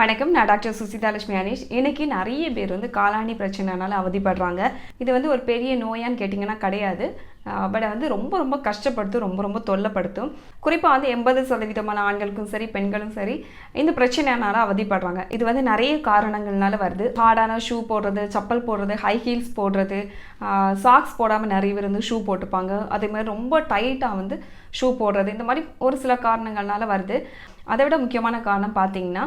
வணக்கம் நான் டாக்டர் சுசிதா லட்சுமி அனீஷ். இன்னைக்கு நிறைய பேர் வந்து காலாணி பிரச்சனைனால அவதிப்படுறாங்க. இது வந்து ஒரு பெரிய நோயான்னு கேட்டிங்கன்னா கிடையாது. பட் வந்து ரொம்ப ரொம்ப கஷ்டப்படுத்தும் ரொம்ப ரொம்ப தொல்லைப்படுத்தும். குறிப்பாக வந்து எண்பது சதவீதமான ஆண்களுக்கும் சரி பெண்களும் சரி இந்த பிரச்சனைனால அவதிப்படுறாங்க. இது வந்து நிறைய காரணங்கள்னால வருது. ஹார்டான ஷூ போடுறது சப்பல் போடுறது ஹை ஹீல்ஸ் போடுறது சாக்ஸ் போடாமல் நிறைய பேர் வந்து ஷூ போட்டுப்பாங்க. அதே மாதிரி ரொம்ப டைட்டாக வந்து ஷூ போடுறது இந்த மாதிரி ஒரு சில காரணங்கள்னால வருது. அதை விட முக்கியமான காரணம் பார்த்தீங்கன்னா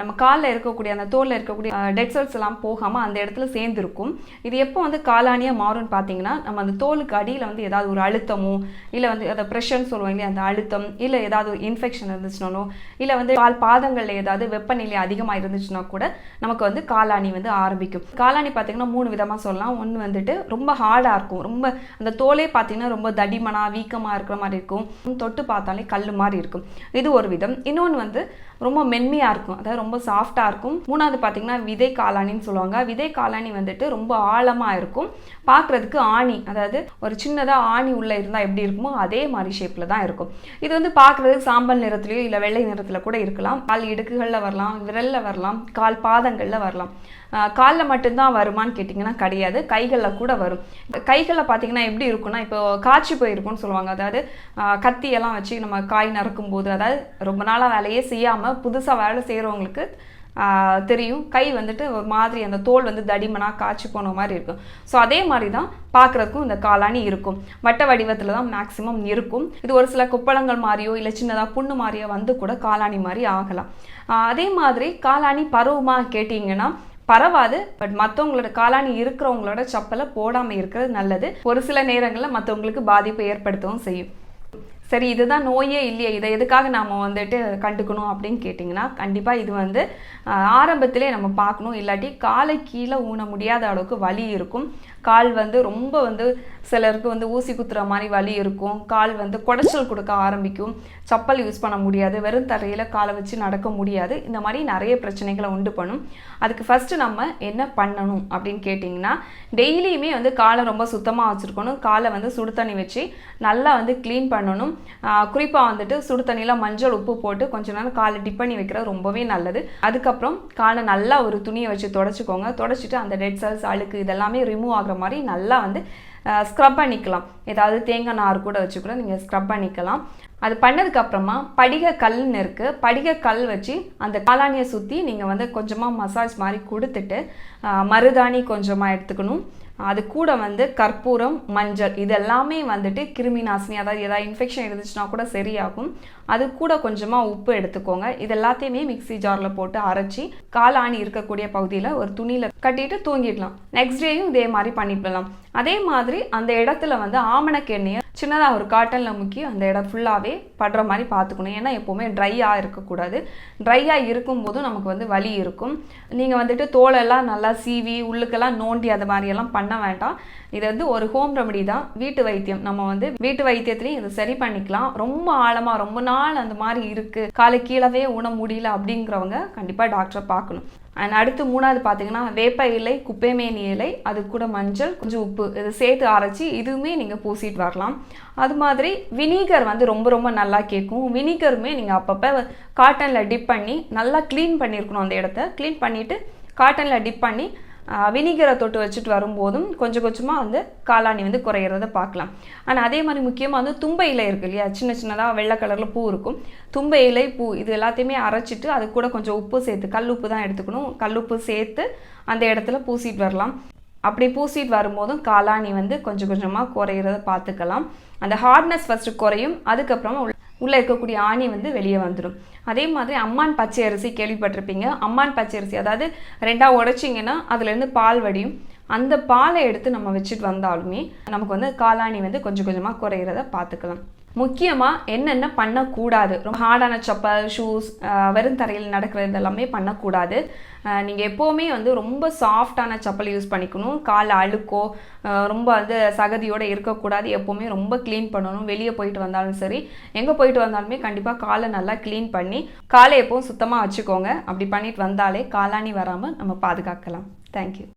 நம்ம காலில் இருக்கக்கூடிய அந்த தோலில் இருக்கக்கூடிய டெட் செல்ஸ் எல்லாம் போகாமல் அந்த இடத்துல சேர்ந்துருக்கும். இது எப்போ வந்து காலானியாக மாறும்னு பார்த்தீங்கன்னா நம்ம அந்த தோலுக்கு அடியில் வந்து ஏதாவது ஒரு அழுத்தமோ இல்லை வந்து அதை ப்ரெஷர்னு சொல்லுவாங்க இல்லையா அந்த அழுத்தம் இல்லை ஏதாவது ஒரு இன்ஃபெக்ஷன் இருந்துச்சுனாலோ இல்லை வந்து கால் பாதங்களில் ஏதாவது வெப்பநிலை அதிகமாக இருந்துச்சுன்னா கூட நமக்கு வந்து காலாணி வந்து ஆரம்பிக்கும். காலாணி பார்த்தீங்கன்னா மூணு விதமாக சொல்லலாம். ஒன்று வந்துட்டு ரொம்ப ஹார்டாக இருக்கும். ரொம்ப அந்த தோலே பார்த்தீங்கன்னா ரொம்ப தடிமனாக வீக்கமாக இருக்கிற மாதிரி இருக்கும். தொட்டு பார்த்தாலே கல் மாதிரி இருக்கும். இது ஒரு விதம். இன்னும் இன்னொன்று வந்து ரொம்ப மென்மையாக இருக்கும். அதாவது ரொம்ப சாஃப்டாக இருக்கும். மூணாவது பார்த்தீங்கன்னா விதை காளானின்னு சொல்லுவாங்க. விதை காளானி வந்துட்டு ரொம்ப ஆழமாக இருக்கும். பார்க்குறதுக்கு ஆணி அதாவது ஒரு சின்னதாக ஆணி உள்ளே இருந்தால் எப்படி இருக்குமோ அதே மாதிரி ஷேப்பில் தான் இருக்கும். இது வந்து பார்க்குறதுக்கு சாம்பல் நிறத்துலையோ இல்லை வெள்ளை நிறத்தில் கூட இருக்கலாம். கால் இடுக்குகளில் வரலாம் விரலில் வரலாம் கால் பாதங்களில் வரலாம். காலில் மட்டும்தான் வருமான்னு கேட்டிங்கன்னா கிடையாது. கைகளில் கூட வரும். கைகளில் பார்த்தீங்கன்னா எப்படி இருக்கும்னா இப்போ காய்ச்சி போயிருக்கும்னு சொல்லுவாங்க. அதாவது கத்தியெல்லாம் வச்சு நம்ம காய் நறுக்கும் போது அதாவது ரொம்ப நாளாக வேலையே செய்யாமல் புதுசாக வேலை செய்கிறவங்களுக்கு தெரியும். கை வந்துட்டு ஒரு மாதிரி அந்த தோல் வந்து தடிமனாக காய்ச்சி போன மாதிரி இருக்கும். ஸோ அதே மாதிரி தான் பார்க்குறதுக்கும் இந்த காளானி இருக்கும். வட்ட வடிவத்தில் தான் மேக்ஸிமம் இருக்கும். இது ஒரு சில குப்பளங்கள் மாதிரியோ இல்லை சின்னதாக புண்ணு மாதிரியோ வந்து கூட காளானி மாதிரி ஆகலாம். அதே மாதிரி காளானி பருவமாக கேட்டிங்கன்னா பரவாது பட் மற்றவங்களோட காலாணி இருக்கிறவங்களோட செப்பலை போடாமல் இருக்கிறது நல்லது. ஒரு சில நேரங்களில் மற்றவங்களுக்கு பாதிப்பை ஏற்படுத்தவும் செய்யும். சரி இதுதான் நோயே இல்லையே இதை எதுக்காக நாம் வந்துட்டு கண்டுக்கணும் அப்படின்னு கேட்டிங்கன்னா கண்டிப்பாக இது வந்து ஆரம்பத்திலே நம்ம பார்க்கணும். இல்லாட்டி காலை கீழே ஊன முடியாத அளவுக்கு வலி இருக்கும். கால் வந்து ரொம்ப வந்து சிலருக்கு வந்து ஊசி குத்துற மாதிரி வலி இருக்கும். கால் வந்து குடைச்சல் கொடுக்க ஆரம்பிக்கும். சப்பல் யூஸ் பண்ண முடியாது. வெறும் தரையில் காலை வச்சு நடக்க முடியாது. இந்த மாதிரி நிறைய பிரச்சனைகளை உண்டு பண்ணும். அதுக்கு ஃபஸ்ட்டு நம்ம என்ன பண்ணணும் அப்படின்னு கேட்டிங்கன்னா டெய்லியுமே வந்து காலை ரொம்ப சுத்தமாக வச்சுருக்கணும். காலை வந்து சுடு தண்ணி வச்சு நல்லா வந்து க்ளீன் பண்ணணும். குறிப்பாக வந்துட்டு சுடு தண்ணியில் மஞ்சள் உப்பு போட்டு கொஞ்ச நேரம் காலை டிப் பண்ணி வைக்கிறது ரொம்பவே நல்லது. அதுக்கப்புறம் காலை நல்லா ஒரு துணியை வச்சு தொடச்சிக்கோங்க. தொடச்சிட்டு அந்த டெட் செல்ஸ் அழுக்கு இதெல்லாமே ரிமூவ் ஆகிற மாதிரி நல்லா வந்து ஸ்க்ரப் பண்ணிக்கலாம். ஏதாவது தேங்காய் நார் கூட வச்சு கூட நீங்கள் ஸ்க்ரப் பண்ணிக்கலாம். அது பண்ணதுக்கப்புறமா படிக கல்னு இருக்குது படிக கல் வச்சு அந்த காளானியை சுற்றி நீங்கள் வந்து கொஞ்சமாக மசாஜ் மாதிரி கொடுத்துட்டு மருதாணி கொஞ்சமாக எடுத்துக்கணும். அது கூட வந்து கற்பூரம் மஞ்சள் இதெல்லாமே வந்துட்டு கிருமி நாசினி அதாவது ஏதாவது இன்ஃபெக்ஷன் இருந்துச்சுன்னா கூட சரியாகும். அது கூட கொஞ்சமாக உப்பு எடுத்துக்கோங்க. இது எல்லாத்தையுமே மிக்சி ஜாரில் போட்டு அரைச்சி காலாணி இருக்கக்கூடிய பகுதியில் ஒரு துணியில் கட்டிட்டு தூங்கிடலாம். நெக்ஸ்ட் டேயும் இதே மாதிரி பண்ணிவிடலாம் அதே மாதிரி அந்த இடத்துல வந்து ஆமணக்கு எண்ணெயை சின்னதாக ஒரு காட்டனில் முக்கி அந்த இடம் ஃபுல்லாகவே படுற மாதிரி பார்த்துக்கணும். ஏன்னா எப்போவுமே ட்ரையாக இருக்கக்கூடாது. ட்ரையாக இருக்கும்போதும் நமக்கு வந்து வலி இருக்கும். நீங்கள் வந்துட்டு தோலெல்லாம் நல்லா சீவி உள்ளுக்கெல்லாம் நோண்டி அது மாதிரியெல்லாம் பண்ண வேண்டாம். இது வந்து ஒரு ஹோம் ரெமடி தான். வீட்டு வைத்தியம். நம்ம வந்து வீட்டு வைத்தியத்துலையும் இதை சரி பண்ணிக்கலாம். ரொம்ப ஆழமாக ரொம்ப நாள் அந்த மாதிரி இருக்குது காலை கீழவே உண முடியல அப்படிங்கிறவங்க கண்டிப்பாக டாக்டரை பார்க்கணும். அண்ட் அடுத்து மூணாவது பார்த்தீங்கன்னா வேப்ப இலை குப்பைமேனி இலை அது கூட மஞ்சள் கொஞ்சம் உப்பு இதை சேர்த்து அரைச்சி இதுவுமே நீங்கள் பூசிட்டு வரலாம். அது மாதிரி வினிகர் வந்து ரொம்ப ரொம்ப நல்லா கேட்கும். வினிகருமே நீங்கள் அப்பப்போ காட்டனில் டிப் பண்ணி நல்லா க்ளீன் பண்ணியிருக்கணும் அந்த இடத்த. க்ளீன் பண்ணிவிட்டு காட்டனில் டிப் பண்ணி வினிகரை தொட்டு வச்சுட்டு வரும்போதும் கொஞ்சம் கொஞ்சமாக வந்து காளானி வந்து குறையிறத பார்க்கலாம். ஆனால் அதே மாதிரி முக்கியமாக வந்து தும்பை இலை இருக்கு இல்லையா? சின்ன சின்னதாக வெள்ளை கலரில் பூ இருக்கும். தும்பை இலை பூ இது எல்லாத்தையுமே அரைச்சிட்டு அது கூட கொஞ்சம் உப்பு சேர்த்து கல் உப்பு தான் எடுத்துக்கணும். கல் உப்பு சேர்த்து அந்த இடத்துல பூசிட்டு வரலாம். அப்படி பூசிட்டு வரும்போதும் காளானி வந்து கொஞ்சம் கொஞ்சமாக குறையிறத பார்த்துக்கலாம். அந்த ஹார்ட்னஸ் ஃபஸ்ட்டு குறையும். அதுக்கப்புறமா உள்ளே இருக்கக்கூடிய ஆணி வந்து வெளியே வந்துடும் அதே மாதிரி அம்மான் பச்சை அரிசி கேள்விப்பட்டிருப்பீங்க. அம்மான் பச்சை அரிசி அதாவது ரெண்டாக உடைச்சிங்கன்னா அதுலேருந்து பால் வடியும். அந்த பாலை எடுத்து நம்ம வச்சுட்டு வந்தாலுமே நமக்கு வந்து காலாணி வந்து கொஞ்சம் கொஞ்சமாக குறையிறத பார்த்துக்கலாம். முக்கியமாக என்னென்ன பண்ணக்கூடாது? ரொம்ப ஹார்டான செப்பல் ஷூஸ் வெறும் தரையில் நடக்கிறது எல்லாமே பண்ணக்கூடாது. நீங்கள் எப்போவுமே வந்து ரொம்ப சாஃப்டான செப்பல் யூஸ் பண்ணிக்கணும். கால் அழுக்கோ ரொம்ப வந்து சகதியோடு இருக்கக்கூடாது. எப்போவுமே ரொம்ப க்ளீன் பண்ணணும். வெளியே போயிட்டு வந்தாலும் சரி எங்கே போயிட்டு வந்தாலுமே கண்டிப்பாக காலை நல்லா க்ளீன் பண்ணி காலை எப்போவும் சுத்தமாக வச்சுக்கோங்க. அப்படி பண்ணிட்டு வந்தாலே காலாணி வராமல் நம்ம பாதுகாக்கலாம். தேங்க்யூ